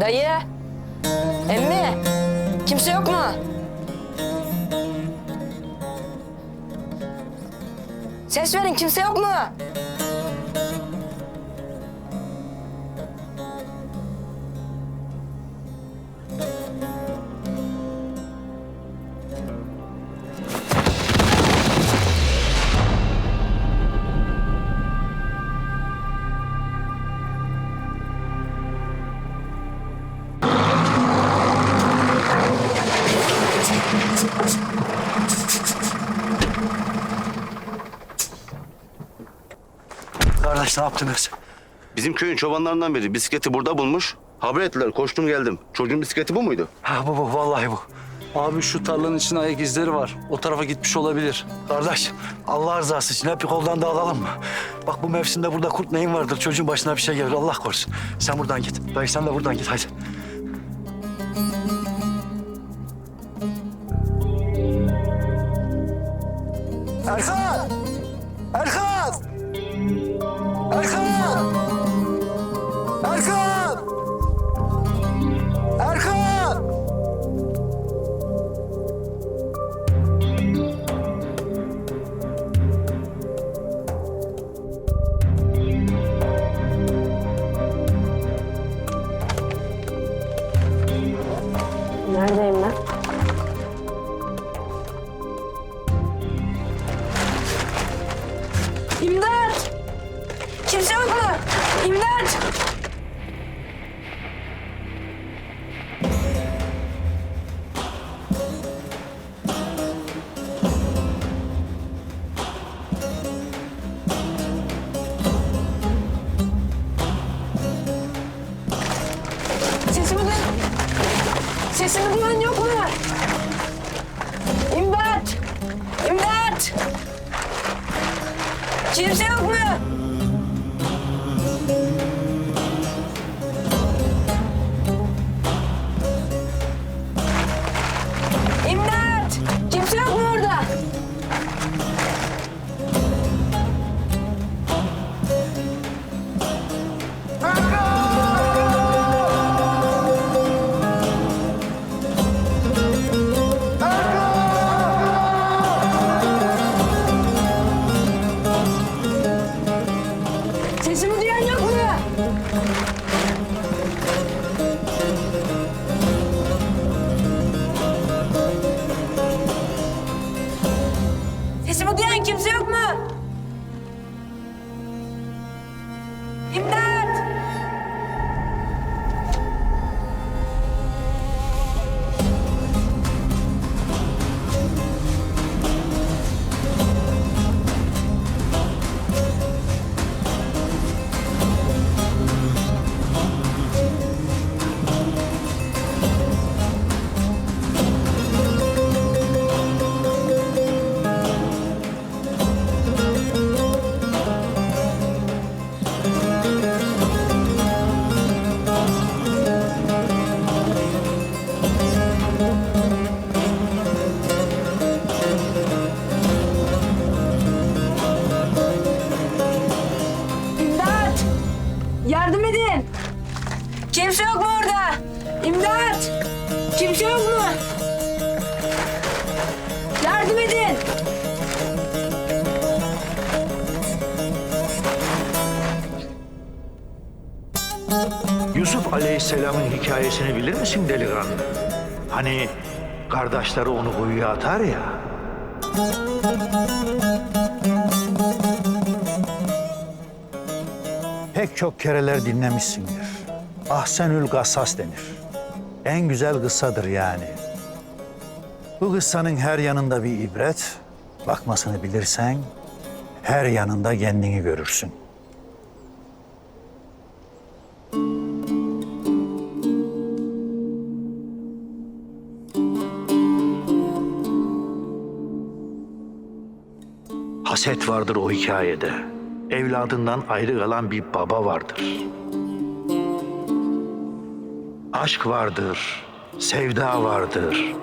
Dayı. Emmi. Kimse yok mu? Ses verin kimse yok mu? Ne yaptınız? Bizim köyün çobanlarından biri bisikleti burada bulmuş. Haber ettiler, koştum geldim. Çocuğun bisikleti bu muydu? Ha bu bu vallahi bu. Abi şu tarlanın içinde ayak izleri var. O tarafa gitmiş olabilir. Kardeş Allah rızası için hep bir koldan dağılalım mı? Bak bu mevsimde burada kurt neyin vardır? Çocuğun başına bir şey gelir Allah korusun. Sen buradan git. Dayı sen de buradan git hadi. Nerede Sesimi duyan yok mu? İmdat! İmdat! Kimse yok mu? Kimse yok mu orada? İmdat! Kimse yok mu? Yardım edin! Yusuf Aleyhisselam'ın hikayesini bilir misin delikanlı? Hani kardeşleri onu kuyuya atar ya. Pek çok kereler dinlemişsindir. Ahsenül Gassas denir. En güzel kıssadır yani. Bu kıssanın her yanında bir ibret, bakmasını bilirsen her yanında kendini görürsün. Haset vardır o hikayede. Evladından ayrı kalan bir baba vardır. Aşk vardır, sevda vardır.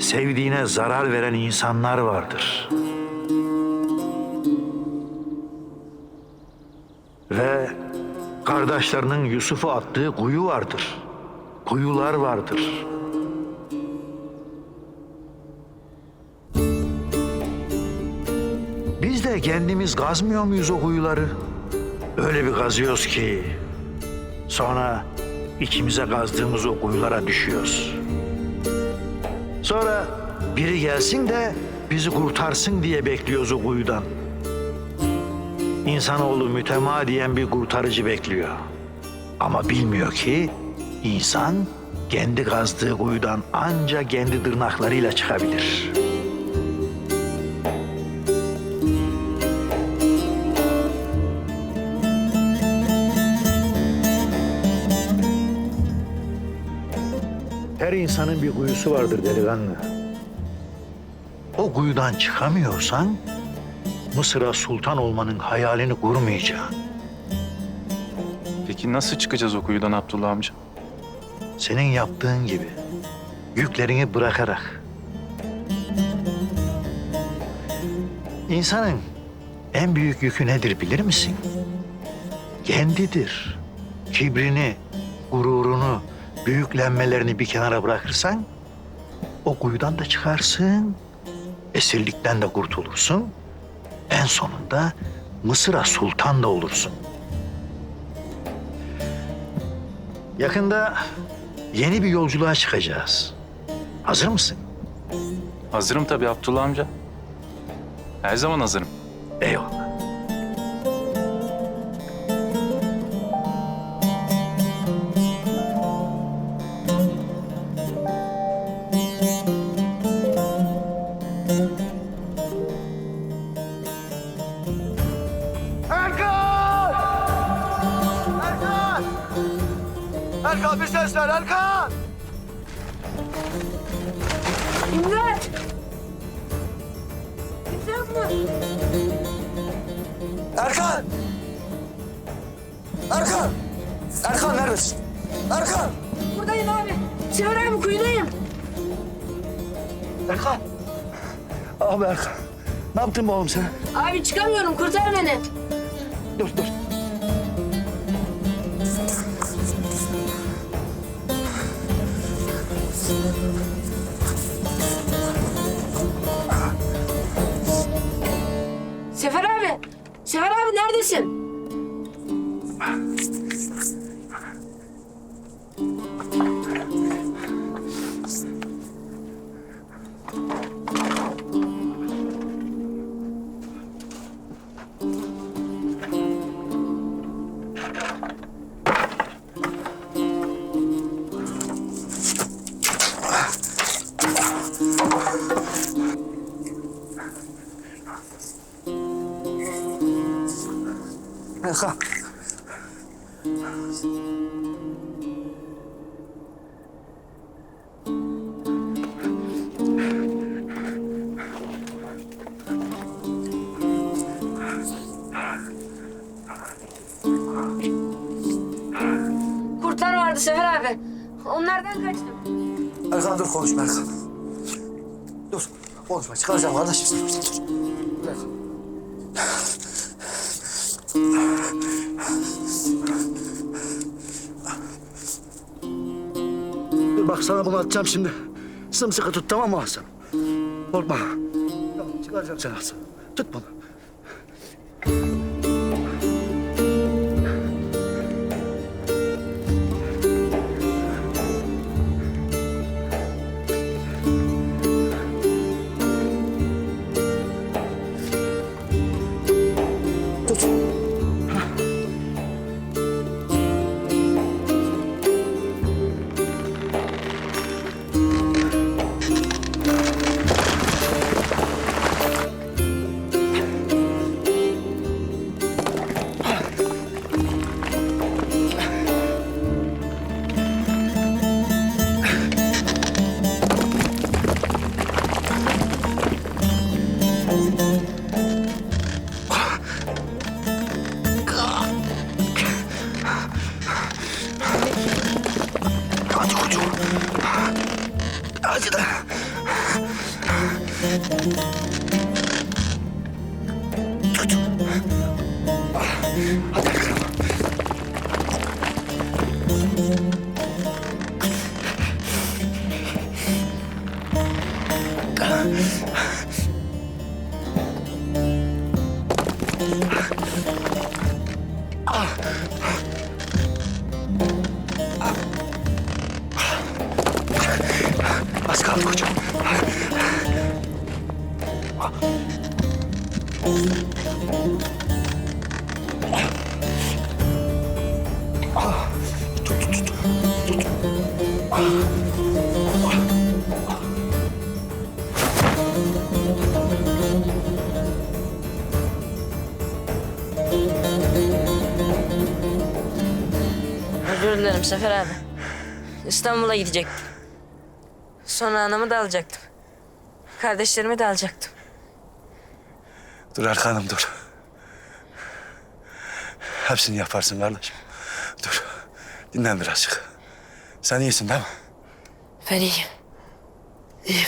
sevdiğine zarar veren insanlar vardır. Ve kardeşlerinin Yusuf'u attığı kuyu vardır. Kuyular vardır. Biz de kendimiz kazmıyor muyuz o kuyuları? Öyle bir kazıyoruz ki sonra içimize kazdığımız o kuyulara düşüyoruz. Sonra biri gelsin de bizi kurtarsın diye bekliyoruz o kuyudan. İnsanoğlu mütemadiyen bir kurtarıcı bekliyor. Ama bilmiyor ki insan kendi kazdığı kuyudan ancak kendi tırnaklarıyla çıkabilir. İnsanın bir kuyusu vardır delikanlı. O kuyudan çıkamıyorsan Mısır'a sultan olmanın hayalini kurmayacaksın. Peki nasıl çıkacağız o kuyudan Abdullah amca? Senin yaptığın gibi yüklerini bırakarak. İnsanın en büyük yükü nedir bilir misin? Kendidir. Kibrini, gururunu, büyüklenmelerini bir kenara bırakırsan o kuyudan da çıkarsın. Esirlikten de kurtulursun. En sonunda Mısır'a sultan da olursun. Yakında yeni bir yolculuğa çıkacağız. Hazır mısın? Hazırım tabii Abdullah amca. Her zaman hazırım. Eyvallah. Erkan bir ses ver Erkan! İmdat! Yok mu? Erkan! Erkan! Erkan neredesin? Erkan! Buradayım abi. Sefer abi kuyudayım. Erkan! Abi Erkan. Ne yaptın be oğlum sen? Abi çıkamıyorum kurtar beni. Dur dur. Sefer abi. Sefer abi neredesin? Erkan. Kurtlar vardı Sefer abi. Onlardan kaçtım. Erkan dur konuşma Erkan. Dur konuşma çıkaracağım kardeşim. Dur. Bak sana bunu atacağım şimdi. Sımsıkı tut tamam mı Hasan? Korkma. Çıkaracağım seni Hasan. Tut bunu. Az kaldı Özür dilerim Sefer abi. İstanbul'a gidecektim. Sonra anamı da alacaktım. Kardeşlerimi de alacaktım. Dur Erkan'ım dur. Hepsini yaparsın kardeşim. Dur. Dinlen birazcık. Sen iyisin değil mi? Ben iyiyim. İyiyim.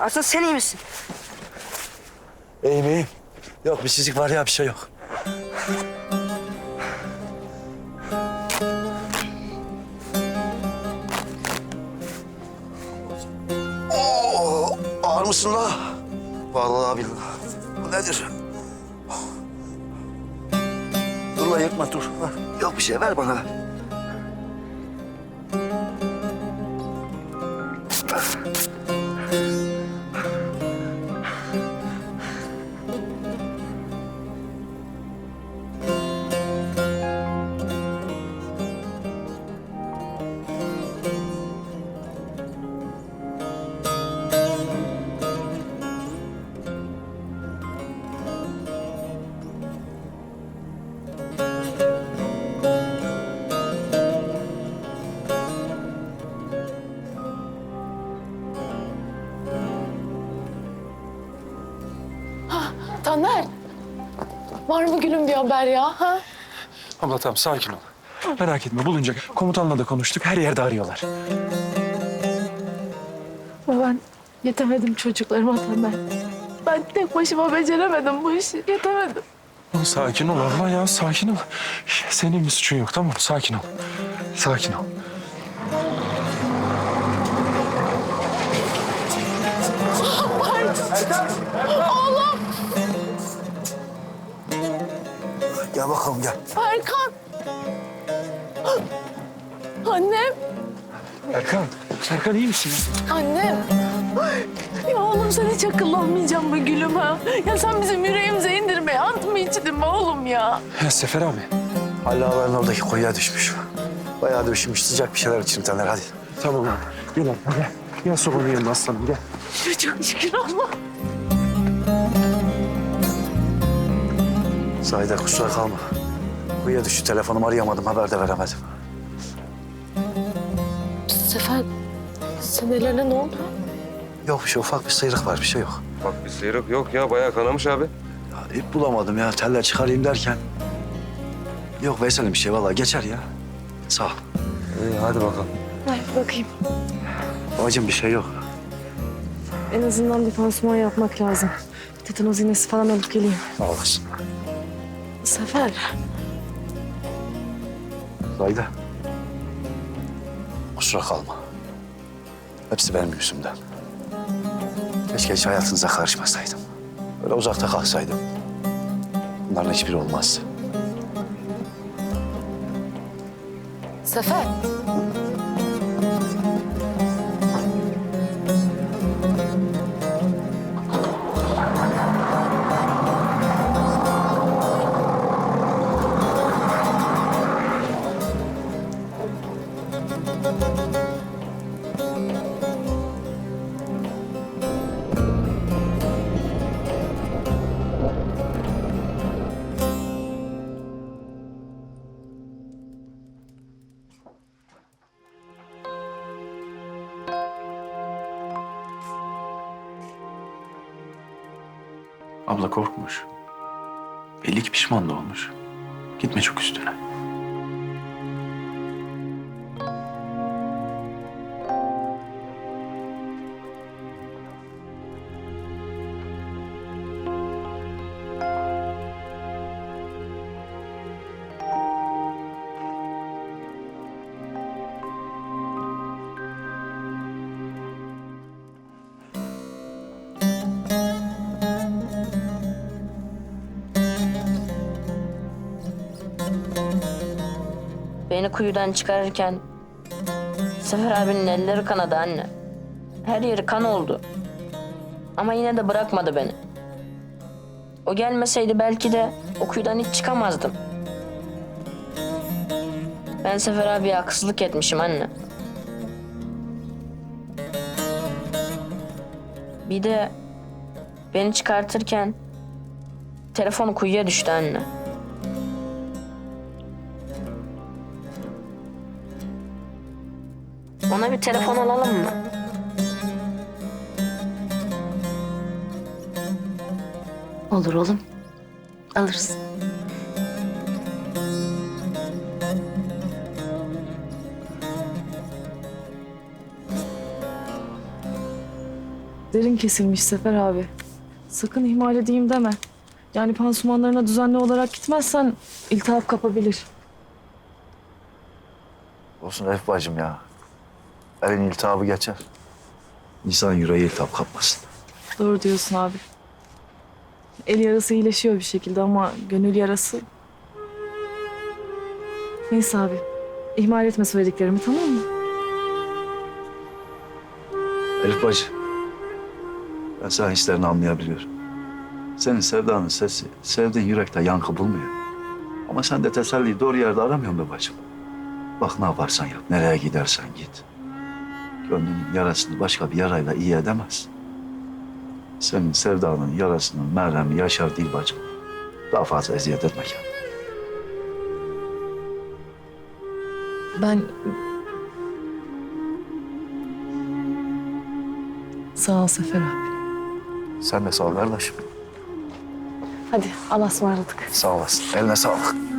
Asıl sen iyi misin? İyiyim iyiyim. Yok bir çizik var ya bir şey yok. Mısın la? Vallahi billahi. Bu nedir? Dur la yırtma dur. Yok bir şey ver bana. Taner. Var mı gülüm bir haber ya? Ha? Abla tamam sakin ol. Merak etme bulunacak. Komutanla da konuştuk. Her yerde arıyorlar. Ben yetemedim çocuklarıma Taner. Ben tek başıma beceremedim bu işi. Yetemedim. Sakin ol abla ya sakin ol. Senin bir suçun yok tamam mı? Sakin ol. Sakin ol. Gel bakalım gel. Erkan. Annem. Erkan. Erkan iyi misin? Annem. Ya oğlum sen hiç akıllanmayacağım be gülüm ha. Ya sen bizim yüreğimize indirmeye ant mı içtin be oğlum ya? Ya Sefer abi. Halil ağaların oradaki kuyuya düşmüş. Bayağı da üşümüş. Sıcak bir şeyler için Taner hadi. Tamam abi. Gel abla gel. Gel sobanın yanına aslanım gel. Çok şükür Allah. Zahide kusura kalma. Kuyuya düştü telefonumu arayamadım haber de veremedim. Sefer, senelerine ne oldu? Yok bir şey ufak bir sıyrık var bir şey yok. Bak bir sıyrık yok ya bayağı kanamış abi. Ya, ip bulamadım ya teller çıkarayım derken. Yok Veysel'im bir şey vallahi geçer ya. Sağ ol. İyi hadi bakalım. Ay bakayım. Babacığım bir şey yok. En azından bir pansuman yapmak lazım. Tetanoz iğnesi falan alıp geleyim. Sağ olasın. Sefer, Zahide. Kusura kalma. Hepsi benim yüzümden. Keşke hiç hayatınıza karışmasaydım. Böyle uzakta kalsaydım. Bunların hiçbiri olmazdı. Sefer. Abla korkmuş. Belli ki pişman da olmuş. Gitme çok üstüne. Beni kuyudan çıkarırken Sefer abinin elleri kanadı anne. Her yeri kan oldu. Ama yine de bırakmadı beni. O gelmeseydi belki de o kuyudan hiç çıkamazdım. Ben Sefer abiye haksızlık etmişim anne. Bir de beni çıkartırken telefon kuyuya düştü anne. Ona bir telefon alalım mı? Olur oğlum. Alırız. Derin kesilmiş Sefer abi. Sakın ihmal edeyim deme. Yani pansumanlarına düzenli olarak gitmezsen iltihap kapabilir. Olsun Elif bacım ya. Elin iltihabı geçer. İnsan yüreği iltihap kapmasın. Doğru diyorsun abi. El yarası iyileşiyor bir şekilde ama gönül yarası... Neyse abi. İhmal etme söylediklerimi tamam mı? Elif bacı. Ben senin hislerini anlayabiliyorum. Senin sevdanın sesi, sevdiğin yürekte yankı bulmuyor. Ama sen de teselliyi doğru yerde aramıyorsun be bacım. Bak ne yaparsan yap, nereye gidersen git. Gönlünün yarasını başka bir yarayla iyi edemez. Senin sevdanın yarasının merhemi yaşar değil bacım. Daha fazla eziyet etme kendine. Ben... Sağ ol Sefer abi. Sen de sağ ol kardeşim. Hadi Allah'a ısmarladık. Sağ olasın. Eline sağlık.